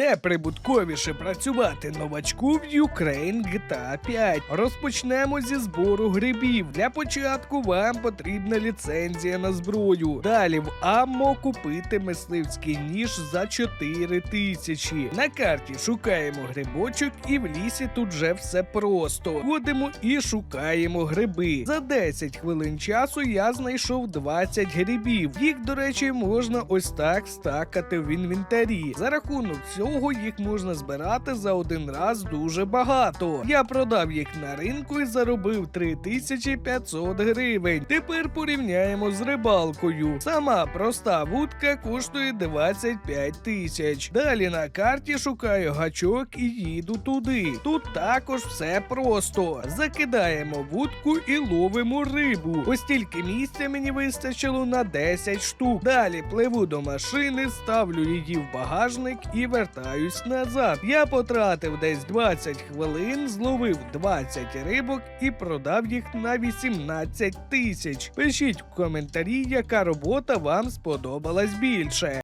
Де прибутковіше працювати новачку в Ukraine GTA 5? Розпочнемо зі збору грибів. Для початку вам потрібна ліцензія на зброю. Далі в Аммо купити мисливський ніж за 4 тисячі. На карті шукаємо грибочок, і в лісі тут вже все просто. Ходимо і шукаємо гриби. За 10 хвилин часу я знайшов 20 грибів. Їх, до речі, можна ось так стакати в інвентарі. За рахунок цього їх можна збирати за один раз дуже багато. Я продав їх на ринку і заробив 3500 гривень. Тепер порівняємо з рибалкою. Сама проста вудка коштує 25 тисяч. Далі на карті шукаю гачок і їду туди. Тут також все просто. Закидаємо вудку і ловимо рибу. Ось тільки місця мені вистачило на 10 штук. Далі пливу до машини, ставлю її в багажник і вертаюсь назад. Я потратив десь 20 хвилин, зловив 20 рибок і продав їх на 18 тисяч. Пишіть в коментарі, яка робота вам сподобалась більше.